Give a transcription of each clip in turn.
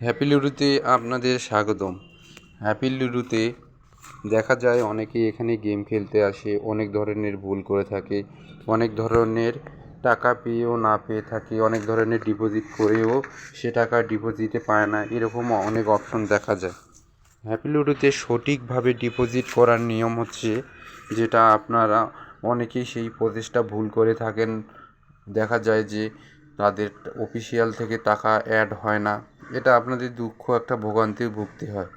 Happy লুডোতে আপনাদের স্বাগতম। Happy লুডোতে দেখা যায় অনেকেই এখানে গেম খেলতে আসে, অনেক ধরনের ভুল করে থাকে, অনেক ধরনের টাকা পেয়েও না পেয়ে থাকে, অনেক ধরনের ডিপোজিট করেও সে টাকা ডিপোজিটে পায় না, এরকম অনেক অপশন দেখা যায়। হ্যাপি লুডোতে সঠিকভাবে ডিপোজিট করার নিয়ম হচ্ছে যেটা আপনারা অনেকেই সেই প্রচেষ্টা ভুল করে থাকেন। দেখা যায় যে তাদের অফিসিয়াল থেকে টাকা অ্যাড হয় না। এটা আপনাদের দুঃখ, একটা ভোগান্তি ভুগতে হয়।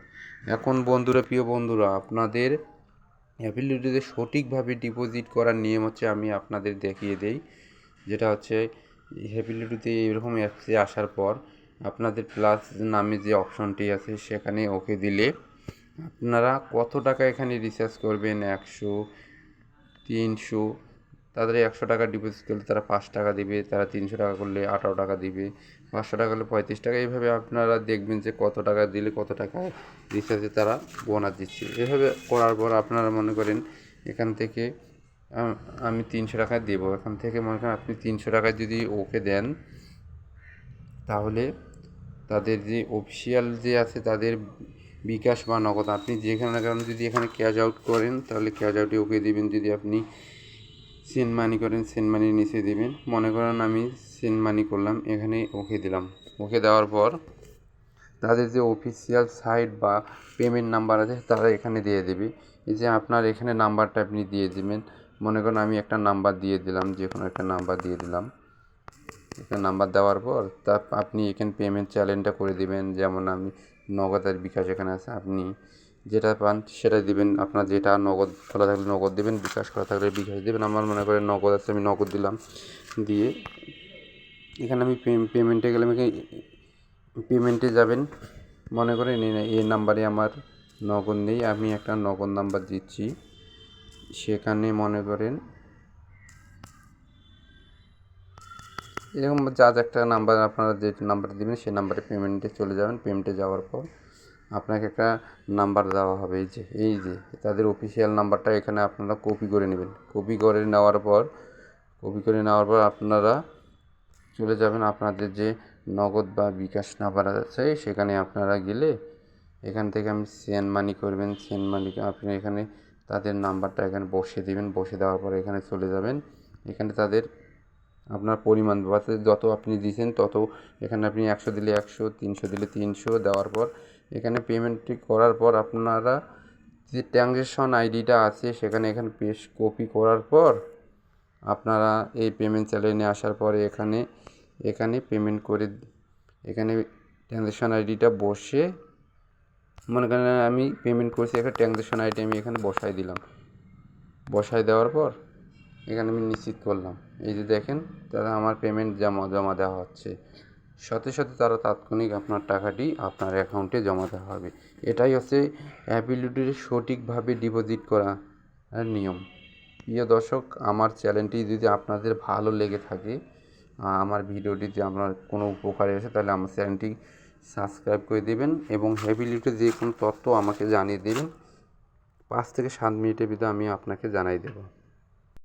এখন বন্ধুরা, প্রিয় বন্ধুরা, আপনাদের অ্যাবিলিটিতে সঠিকভাবে ডিপোজিট করার নিয়ম হচ্ছে আমি আপনাদের দেখিয়ে দেই। যেটা হচ্ছে হ্যাপিলিটিতে এরকম অ্যাপসে আসার পর আপনাদের প্লাস নামে যে অপশনটি আছে, সেখানে ওকে দিলে আপনারা কত টাকা এখানে রিচার্জ করবেন? একশো, তিনশো তাদের একশো টাকা ডিপোজিট করলে তারা পাঁচ টাকা দিবে, তারা তিনশো টাকা করলে আঠারো টাকা দিবে, পাঁচশো টাকা করলে পঁয়ত্রিশ টাকা। এইভাবে আপনারা দেখবেন যে কত টাকা দিলে কত টাকা রিচার্জে তারা বোনাস দিচ্ছে। এভাবে করার পর আপনারা মনে করেন এখান থেকে আমি তিনশো টাকা দেবো। এখান থেকে মনে করেন আপনি তিনশো টাকা যদি ওকে দেন, তাহলে তাদের যে অফিসিয়াল যে আছে তাদের বিকাশ বা নগদ, আপনি যেখানে কারণে যদি এখানে ক্যাশ আউট করেন, তাহলে ক্যাশ আউটে ওকে দেবেন। যদি আপনি সেন্ড মানি করেন, সেন্ড মানি নিচে দিবেন। মনে করেন আমি সেন্ড মানি করলাম এখানে ওকে দিলাম। ওকে দেওয়ার পর তাদের যে অফিসিয়াল সাইট বা পেমেন্ট নাম্বার আছে, তারা এখানে দিয়ে দেবে। এই যে আপনার এখানে নাম্বারটা আপনি দিয়ে দেবেন। মনে করেন আমি একটা নাম্বার দিয়ে দিলাম যে কোনো একটা নাম্বার দিয়ে দিলাম। একটা নাম্বার দেওয়ার পর তা আপনি এখানে পেমেন্ট চ্যালেঞ্জটা করে দিবেন। যেমন আমি নগদের বিকাশ এখানে আছে, আপনি যেটা পান সেটা দিবেন। আপনার যেটা নগদ খোলা থাকলে নগদ দেবেন, বিকাশ করা থাকলে বিকাশ দেবেন। আমার মনে করেন নগদ আছে, আমি নগদ দিলাম, দিয়ে এখানে আমি পেমেন্টে গেলাম এখানে পেমেন্টে যাবেন। মনে করেন এই নাম্বারে আমার নগদ নেই, আমি একটা নগদ নাম্বার দিচ্ছি। সেখানে মনে করেন এরকম যা একটা নাম্বার আপনারা যে নাম্বার দেবেন, সেই নাম্বারে পেমেন্টে চলে যাবেন। পেমেন্টে যাওয়ার পর আপনাকে একটা নাম্বার দেওয়া হবে, এই যে এই যে, তাদের অফিসিয়াল নাম্বারটা এখানে আপনারা কপি করে নেবেন। কপি করে নেওয়ার পর কপি করে নেওয়ার পর আপনারা চলে যাবেন আপনাদের যে নগদ বা বিকাশ নাম্বার আছে, সেখানে আপনারা গেলে এখান থেকে আমি সেন্ড মানি করবেন সেন্ড মানি আপনি এখানে তাদের নাম্বারটা এখানে বসে দিবেন বসে দেওয়ার পর এখানে চলে যাবেন। এখানে তাদের আপনার পরিমাণ বা যত আপনি দিয়েছেন তত এখানে আপনি একশো দিলে একশো, তিনশো দিলে তিনশো দেওয়ার পর এখানে পেমেন্টটি করার পর আপনারা যে ট্রানজ্যাকশন আইডিটা আছে, সেখানে এখানে পেশ কপি করার পর আপনারা এই পেমেন্ট চ্যানেলে আসার পরে এখানে এখানে পেমেন্ট করে এখানে ট্রানজ্যাকশন আইডিটা বসে, মনে করেন আমি পেমেন্ট করছি, একটা ট্রানজ্যাকশন আইডি আমি এখানে বসাই দিলাম। বসাই দেওয়ার পর এখানে আমি নিশ্চিত করলাম। এই যে দেখেন, তারা আমার পেমেন্ট জমা জমা দেওয়া হচ্ছে। সাথে সাথে তারা তাৎক্ষণিক আপনার টাকাটি আপনার অ্যাকাউন্টে জমা দেওয়া হবে। এটাই হচ্ছে অ্যাবিলিটির সঠিকভাবে ডিপোজিট করা নিয়ম। প্রিয় দর্শক, আমার চ্যানেলটি যদি আপনাদের ভালো লেগে থাকে আমার ভিডিওটি যদি আপনার কোনো উপকারে আসে, তাহলে আমার চ্যানেলটি সাবস্ক্রাইব করে দেবেন এবং হ্যাবিলিটির যে কোনো তথ্য আমাকে জানিয়ে দেবেন। পাঁচ থেকে সাত মিনিটের ভিতরে আমি আপনাকে জানাই দেবো।